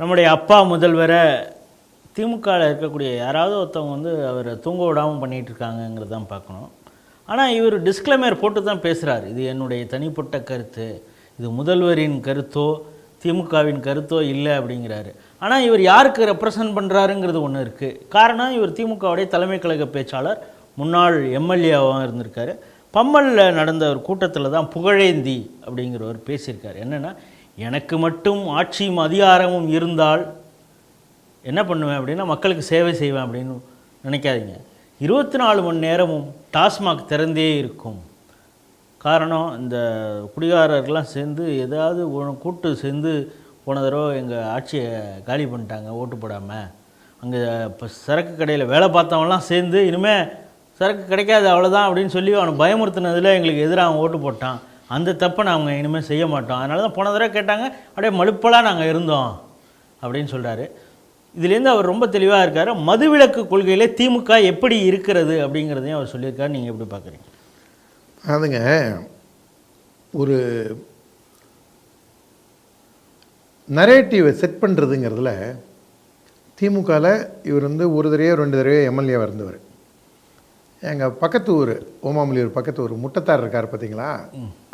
நம்முடைய அப்பா முதல்வரை திமுகவில் இருக்கக்கூடிய யாராவது ஒருத்தவங்க வந்து அவரை தூங்க விடாமல் பண்ணிகிட்டு இருக்காங்கங்கிறது தான் பார்க்கணும். ஆனால் இவர் டிஸ்க்ளைமர் போட்டு தான் பேசுகிறார் இது என்னுடைய தனிப்பட்ட கருத்து. இது முதல்வரின் கருத்தோ திமுகவின் கருத்தோ இல்லை அப்படிங்கிறாரு. ஆனால் இவர் யாருக்கு ரெப்ரசன்ட் பண்ணுறாருங்கிறது ஒன்று இருக்குது காரணம் இவர் திமுகவுடைய தலைமை கழக பேச்சாளர் முன்னாள் எம்எல்ஏவாக இருந்திருக்காரு. பம்மலில் நடந்த ஒரு கூட்டத்தில் தான் புகழேந்தி அப்படிங்கிறவர் பேசியிருக்காரு. என்னென்னா எனக்கு மட்டும் ஆட்சியும் அதிகாரமும் இருந்தால் என்ன பண்ணுவேன் அப்படின்னா மக்களுக்கு சேவை செய்வேன் அப்படின்னு நினைக்காதீங்க. இருபத்தி நாலு மணி நேரமும் டாஸ்மாக் திறந்தே இருக்கும். காரணம் இந்த குடிகாரர்கள்லாம் சேர்ந்து ஏதாவது கூட்டு சேர்ந்து போன தடவை எங்கள் ஆட்சியை காலி பண்ணிட்டாங்க ஓட்டு போடாமல் அங்கே இப்போ சரக்கு கடையில் வேலை பார்த்தவன்லாம் சேர்ந்து இனிமேல் சரக்கு கிடைக்காது அவ்வளோதான் அப்படின்னு சொல்லி அவனை பயமுறுத்தினதில் எங்களுக்கு எதிராக அவன் ஓட்டு போட்டான். அந்த தப்பை நாங்கள் இனிமேல் செய்ய மாட்டோம். அதனால தான் போன தடவை கேட்டாங்க அப்படியே மழுப்பலாக நாங்கள் இருந்தோம். அப்படின்னு சொல்கிறாரு இதுலேருந்து அவர் ரொம்ப தெளிவாக இருக்கார் மதுவிலக்கு கொள்கையில் திமுக எப்படி இருக்கிறது? அப்படிங்கிறதையும் அவர் சொல்லியிருக்காரு. நீங்கள் எப்படி பார்க்குறீங்க? அதுங்க ஒரு நரேட்டிவை செட் பண்ணுறதுங்கிறதுல திமுகவில் இவர் வந்து ஒரு தடவையோ ரெண்டு தடவையோ எம்எல்ஏ இருந்தவர். எங்கள் பக்கத்து ஊர் ஓமாமலியூர் பக்கத்து ஊர் முட்டத்தார் இருக்கார் பார்த்தீங்களா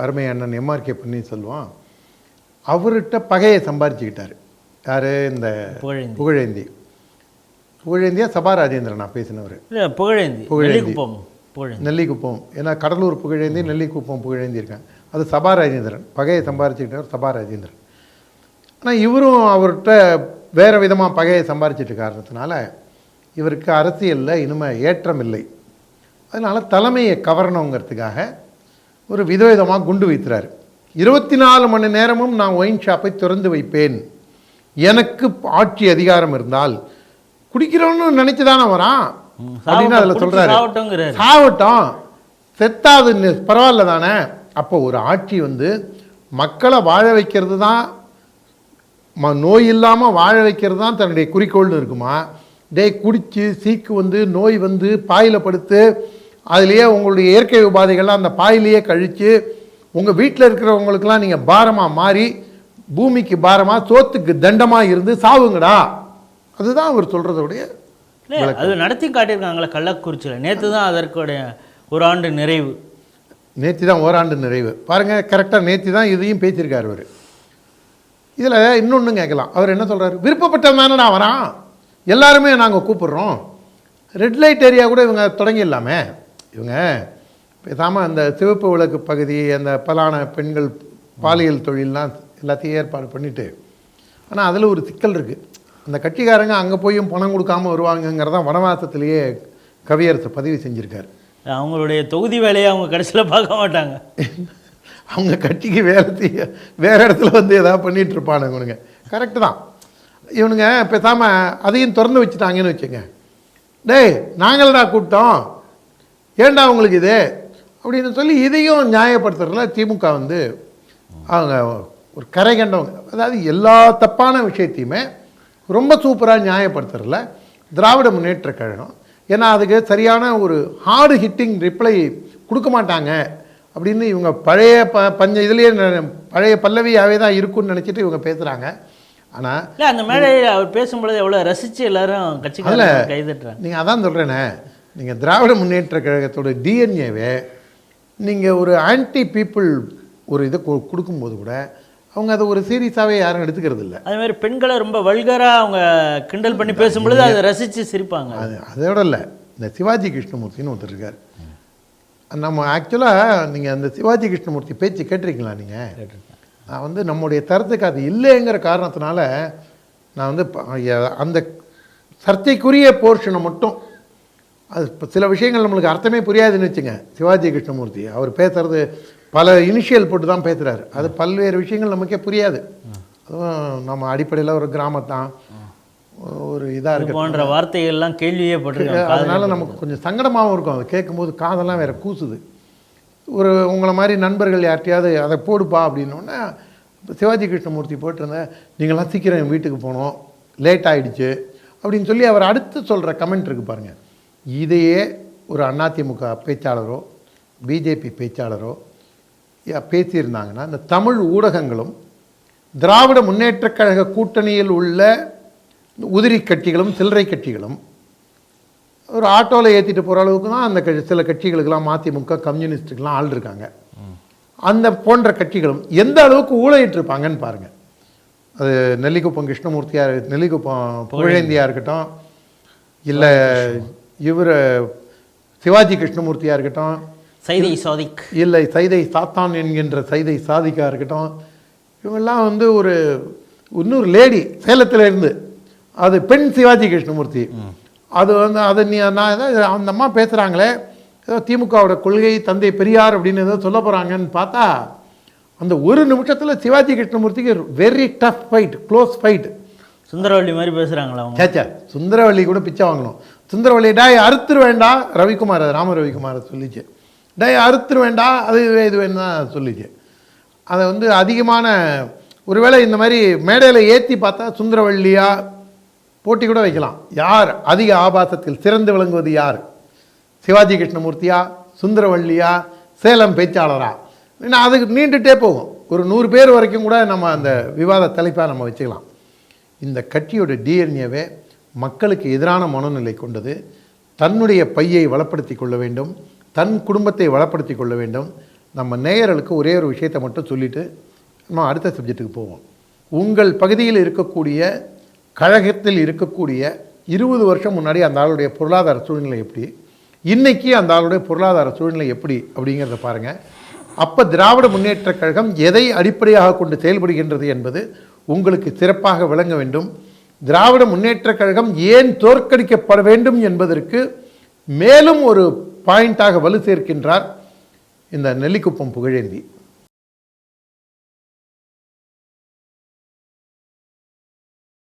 அருமை அண்ணன் எம்ஆர்கே பன்னீர்செல்வம் அவர்கிட்ட பகையை சம்பாரிச்சுக்கிட்டார். யார்? இந்த புகழேந்தி. புகழேந்தி. புகழேந்தியா சபா ராஜேந்திரன் நான் பேசினவர். புகழேந்தி. புகழேந்தி. நெல்லிக்குப்பம். ஏன்னா கடலூர் புகழேந்தி நெல்லிக்குப்பம் புகழேந்தி இருக்காங்க. அது சபா ராஜேந்திரன் பகையை சம்பாரிச்சுக்கிட்டவர் சபா ராஜேந்திரன் ஆனால் இவரும் அவர்கிட்ட வேறு விதமாக பகையை சம்பாரிச்சிட்டு காரணத்தினால இவருக்கு அரசியலில் இனிமே ஏற்றம் இல்லை. அதனால் தலைமையை கவரணுங்கிறதுக்காக ஒரு விதவிதமாக குண்டு வைக்கிறார் இருபத்தி நாலு மணி நேரமும் நான் ஒயின் ஷாப்பை திறந்து வைப்பேன். எனக்கு ஆட்சி அதிகாரம் இருந்தால் குடிக்கிறவன்னு நினச்சி தானே வரான் அப்படின்னு அதில் சொல்கிறாரு. சாவட்டும். செத்தாது பரவாயில்ல தானே? அப்போ ஒரு ஆட்சி வந்து மக்களை வாழ வைக்கிறது தான் ம நோய் இல்லாமல் வாழ வைக்கிறது தான் தன்னுடைய குறிக்கோள்னு இருக்குமா? டேய் குடிச்சு சீக்கு வந்து நோய் வந்து பாயில் படுத்து அதுலேயே உங்களுடைய இயற்கை உபாதைகள்லாம் அந்த பாயிலேயே கழித்து உங்கள் வீட்டில் இருக்கிறவங்களுக்கெல்லாம் நீங்கள் பாரமாக மாறி பூமிக்கு பாரமாக சோத்துக்கு தண்டமாக இருந்து சாவுங்கடா. அதுதான் அவர் சொல்கிறதோடைய அது நடத்தி காட்டியிருக்காங்களே கள்ளக்குறிச்சியில். நேற்று தான் அதற்குடைய ஒரு ஆண்டு நிறைவு. நேற்று தான் ஓராண்டு நிறைவு. பாருங்கள் கரெக்டாக நேற்று தான் இதையும் பேசியிருக்காரு அவர். இதில் இன்னொன்று கேட்கலாம். அவர் என்ன சொல்றாரு? விருப்பப்பட்டவன் தானடா வரான் எல்லாருமே நாங்கள் கூப்பிடுறோம். ரெட் லைட் ஏரியா கூட இவங்க தொடங்கிடலாமே. இவங்க. பேசாமல் அந்த சிவப்பு விளக்கு பகுதி அந்த பலான பெண்கள் பாலியல் தொழில்லாம் எல்லாத்தையும் ஏற்பாடு பண்ணிட்டு ஆனால் அதில் ஒரு சிக்கல் இருக்குது அந்த கட்சிக்காரங்க அங்கே போயும் பணம் கொடுக்காம வருவாங்கங்கிறதான் வனவாசத்திலேயே கவியரசு பதிவு செஞ்சுருக்காரு. அவங்களுடைய தொகுதி வேலையை அவங்க கடைசியில் பார்க்க மாட்டாங்க. அவங்க கட்சிக்கு வேலை செய்ய வேறு இடத்துல வந்து எதாவது பண்ணிட்டு இருப்பானுங்க இவனுங்க. கரெக்டு தான். இவனுங்க பேசாமல் அதையும் திறந்து வச்சுட்டாங்கன்னு வச்சுங்க டேய் நாங்கள்டா கூப்பிட்டோம். ஏன்டா உங்களுக்கு இது? அப்படின்னு சொல்லி இதையும் நியாயப்படுத்துறதுல திமுக வந்து அவங்க ஒரு கரை கண்டவங்க. அதாவது எல்லா தப்பான விஷயத்தையுமே ரொம்ப சூப்பராக நியாயப்படுத்துறதுல திராவிட முன்னேற்ற கழகம். ஏன்னா அதுக்கு சரியான ஒரு ஹார்டு ஹிட்டிங் ரிப்ளை கொடுக்க மாட்டாங்க அப்படின்னு இவங்க பழைய ப பஞ்ச இதுலேயே பழைய பல்லவியாகவே தான் இருக்கும்னு நினச்சிட்டு இவங்க பேசுகிறாங்க ஆனால் இல்லை அந்த மேடையில் அவர் பேசும்பொழுது எவ்வளோ ரசித்து எல்லாரும் கட்சிக்காரங்க கைதட்டுறாங்க. நீங்கள் அதான் சொல்கிறேனே நீங்கள் திராவிட முன்னேற்ற கழகத்தோட டிஎன்ஏவே நீங்கள் ஒரு ஆன்டி பீப்புள் ஒரு இதை கொடுக்கும்போது கூட அவங்க அதை ஒரு சீரியஸாகவே யாரும் எடுத்துக்கிறது இல்லை அதே மாதிரி பெண்களை ரொம்ப வல்கராக அவங்க கிண்டல் பண்ணி பேசும்பொழுது அதை ரசித்து சிரிப்பாங்க. அது அதோட இல்லை. இந்த சிவாஜி கிருஷ்ணமூர்த்தின்னு ஒருத்தர் இருக்கார். நம்ம ஆக்சுவலாக நீங்கள் அந்த சிவாஜி கிருஷ்ணமூர்த்தி பேச்சு கேட்டிருக்கீங்களா நீங்கள் நான் வந்து நம்முடைய தரத்துக்கு அது இல்லைங்கிற காரணத்தினால நான் வந்து அந்த சர்ச்சைக்குரிய போர்ஷனை மட்டும் அது இப்போ சில விஷயங்கள் நம்மளுக்கு அர்த்தமே புரியாதுன்னு வச்சுங்க. சிவாஜி கிருஷ்ணமூர்த்தி அவர் பேசுறது பல இனிஷியல் போட்டு தான் பேசுகிறாரு அது பல்வேறு விஷயங்கள் நமக்கே புரியாது. அதுவும் நம்ம அடிப்படையில் ஒரு கிராமத்தான். ஒரு இதாக இது இருக்கு. போன்ற வார்த்தைகள்லாம் கேள்வியே பட்டிருக்காங்க. அதனால நமக்கு கொஞ்சம் சங்கடமாகவும் இருக்கும். அதை கேட்கும்போது காதெல்லாம் வேற கூசுது. ஒரு உங்களை மாதிரி நண்பர்கள் யார்ட்டையாவது அதை போடுப்பா அப்படின்னோடனே சிவாஜி கிருஷ்ணமூர்த்தி போட்டிருந்தேன் நீங்களாம் சீக்கிரம் வீட்டுக்கு போனோம் லேட் ஆயிடுச்சு. அப்படின்னு சொல்லி அவர் அடுத்து சொல்கிற கமெண்ட் இருக்கு பாருங்க. இதையே ஒரு அதிமுக பேச்சாளரோ பிஜேபி பேச்சாளரோ பேசியிருந்தாங்கன்னா இந்த தமிழ் ஊடகங்களும் திராவிட முன்னேற்றக் கழக கூட்டணியில் உள்ள உதிரி கட்சிகளும் சில்லறை கட்சிகளும் ஒரு ஆட்டோவில் ஏற்றிட்டு போகிற அளவுக்கு தான் அந்த சில கட்சிகளுக்கெல்லாம் மதிமுக கம்யூனிஸ்ட்டுக்கெல்லாம் ஆள் இருக்காங்க. அந்த போன்ற கட்சிகளும் எந்த அளவுக்கு ஊழையிட்டு இருப்பாங்கன்னு பாருங்கள் அது நெல்லிக்குப்பம் கிருஷ்ணமூர்த்தியா நெல்லிக்குப்பம் புகழேந்தியா இருக்கட்டும் இல்லை இவர் சிவாஜி கிருஷ்ணமூர்த்தியா இருக்கட்டும். சைதை சாதிக். இல்லை சைதை சாத்தான் என்கின்ற சைதை சாதிக்கா இருக்கட்டும். இவங்கெல்லாம் வந்து ஒரு இன்னொரு லேடி சேலத்துல இருந்து. அது பெண் சிவாஜி கிருஷ்ணமூர்த்தி. அது வந்து அது நீ நான் அந்த அம்மா பேசுகிறாங்களே ஏதோ திமுகவோட கொள்கை தந்தை பெரியார் அப்படின்னு ஏதோ சொல்ல போகிறாங்கன்னு பார்த்தா அந்த ஒரு நிமிஷத்தில் Sivaji கிருஷ்ணமூர்த்திக்கு very tough fight close fight Sundaravalli மாதிரி பேசுகிறாங்களா சேச்சா சுந்தரவள்ளி கூட பிச்சை வாங்கணும். சுந்தரவள்ளி டாய் அறுத்துரு வேண்டாம் ரவிக்குமார் ராம ரவிக்குமார் சொல்லிச்சு. டாய் அறுத்துரு வேண்டாம் அது வே- இது வேணும் தான் சொல்லிச்சு. அதை வந்து அதிகமான ஒருவேளை இந்த மாதிரி மேடையில் ஏற்றி பார்த்தா சுந்தரவள்ளியாக போட்டி கூட வைக்கலாம். யார்? அதிக ஆபாசத்தில் சிறந்து விளங்குவது யார்? சிவாஜி கிருஷ்ணமூர்த்தியா? சுந்தரவள்ளியா? சேலம் பேச்சாளரா? ஏன்னா அதுக்கு நீண்டுட்டே போகும். ஒரு நூறு பேர் வரைக்கும் கூட நம்ம அந்த விவாத தலைப்பாக நம்ம வச்சுக்கலாம். இந்த கட்சியோட டிஎன்ஏவே மக்களுக்கு எதிரான மனநிலை கொண்டது. தன்னுடைய பையை வளப்படுத்தி கொள்ள வேண்டும். தன் குடும்பத்தை வளப்படுத்தி கொள்ள வேண்டும். நம்ம நேயர்களுக்கு ஒரே ஒரு விஷயத்தை மட்டும் சொல்லிவிட்டு நம்ம அடுத்த சப்ஜெக்ட்டுக்கு போவோம். உங்கள் பகுதியில் இருக்கக்கூடிய கழகத்தில் இருக்கக்கூடிய இருபது வருஷம் முன்னாடி அந்த ஆளுடைய பொருளாதார சூழ்நிலை எப்படி? இன்றைக்கி அந்த ஆளுடைய பொருளாதார சூழ்நிலை எப்படி அப்படிங்கிறத பாருங்கள் அப்போ திராவிட முன்னேற்றக் கழகம் எதை அடிப்படையாக கொண்டு செயல்படுகின்றது என்பது உங்களுக்கு சிறப்பாக விளங்க வேண்டும். திராவிட முன்னேற்றக் கழகம் ஏன் தோற்கடிக்கப்பட வேண்டும் என்பதற்கு மேலும் ஒரு பாயிண்டாக வலு சேர்க்கின்றார் இந்த நெல்லிக்குப்பம் புகழேந்தி.